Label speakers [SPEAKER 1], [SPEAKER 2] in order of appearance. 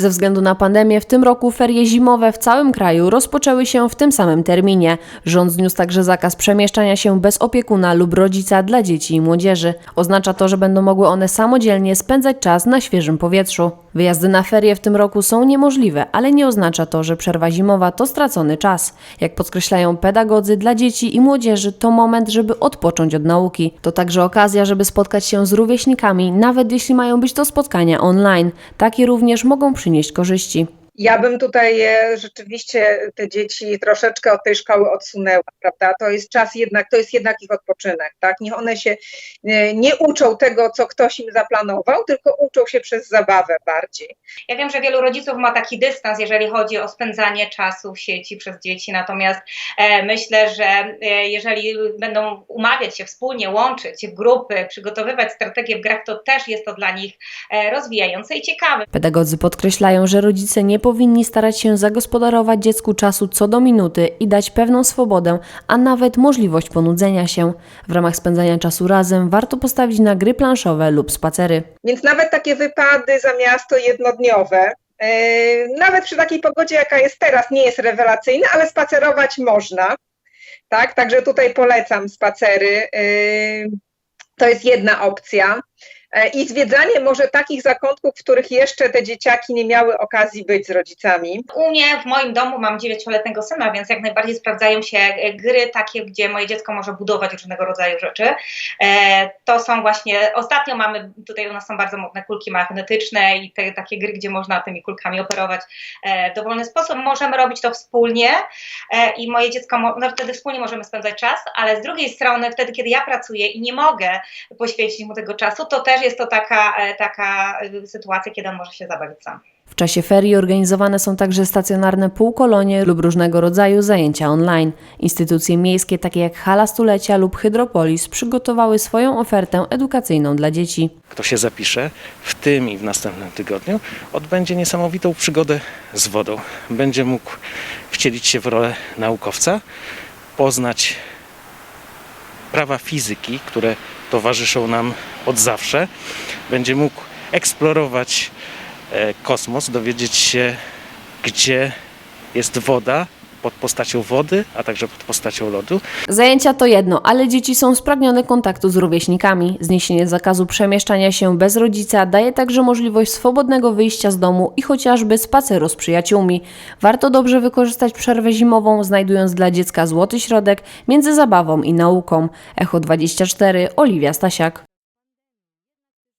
[SPEAKER 1] Ze względu na pandemię w tym roku ferie zimowe w całym kraju rozpoczęły się w tym samym terminie. Rząd zniósł także zakaz przemieszczania się bez opiekuna lub rodzica dla dzieci i młodzieży. Oznacza to, że będą mogły one samodzielnie spędzać czas na świeżym powietrzu. Wyjazdy na ferie w tym roku są niemożliwe, ale nie oznacza to, że przerwa zimowa to stracony czas. Jak podkreślają pedagodzy, dla dzieci i młodzieży to moment, żeby odpocząć od nauki. To także okazja, żeby spotkać się z rówieśnikami, nawet jeśli mają być to spotkania online. Takie również mogą przynieść korzyści.
[SPEAKER 2] Ja bym tutaj e, rzeczywiście te dzieci troszeczkę od tej szkoły odsunęła, prawda? To jest czas jednak, to jest jednak ich odpoczynek, tak? Niech one się e, nie uczą tego, co ktoś im zaplanował, tylko uczą się przez zabawę bardziej.
[SPEAKER 3] Ja wiem, że wielu rodziców ma taki dystans, jeżeli chodzi o spędzanie czasu w sieci przez dzieci, natomiast e, myślę, że jeżeli będą umawiać się wspólnie, łączyć w grupy, przygotowywać strategie w grach, to też jest to dla nich rozwijające i ciekawe.
[SPEAKER 1] Pedagodzy podkreślają, że rodzice nie powinni starać się zagospodarować dziecku czasu co do minuty i dać pewną swobodę, a nawet możliwość ponudzenia się. W ramach spędzania czasu razem warto postawić na gry planszowe lub spacery.
[SPEAKER 2] Więc nawet takie wypady za miasto jednodniowe, e, nawet przy takiej pogodzie, jaka jest teraz, nie jest rewelacyjna, ale spacerować można. Tak, także tutaj polecam spacery. e, To jest jedna opcja. E, I zwiedzanie może takich zakątków, w których jeszcze te dzieciaki nie miały okazji być z rodzicami.
[SPEAKER 3] U mnie w moim domu mam dziewięcioletniego syna, więc jak najbardziej sprawdzają się e, gry takie, gdzie moje dziecko może budować różnego rodzaju rzeczy. E, to są właśnie, ostatnio mamy, tutaj u nas są bardzo modne kulki magnetyczne i te, takie gry, gdzie można tymi kulkami operować w dowolny sposób. Możemy robić to wspólnie i moje dziecko, no wtedy wspólnie możemy spędzać czas, ale z drugiej strony wtedy, kiedy ja pracuję i nie mogę poświęcić mu tego czasu, to też jest to taka, e, taka e, sytuacja, kiedy on może się zabawić sam.
[SPEAKER 1] W czasie ferii organizowane są także stacjonarne półkolonie lub różnego rodzaju zajęcia online. Instytucje miejskie takie jak Hala Stulecia lub Hydropolis przygotowały swoją ofertę edukacyjną dla dzieci.
[SPEAKER 4] kto się zapisze w tym i w następnym tygodniu, odbędzie niesamowitą przygodę z wodą. Będzie mógł wcielić się w rolę naukowca, poznać prawa fizyki, które towarzyszą nam od zawsze. Będzie mógł eksplorować e, kosmos, dowiedzieć się, gdzie jest woda pod postacią wody, a także pod postacią lodu.
[SPEAKER 1] Zajęcia to jedno, ale dzieci są spragnione kontaktu z rówieśnikami. Zniesienie zakazu przemieszczania się bez rodzica daje także możliwość swobodnego wyjścia z domu i chociażby spaceru z przyjaciółmi. Warto dobrze wykorzystać przerwę zimową, znajdując dla dziecka złoty środek między zabawą i nauką. Echo 24, Oliwia Stasiak.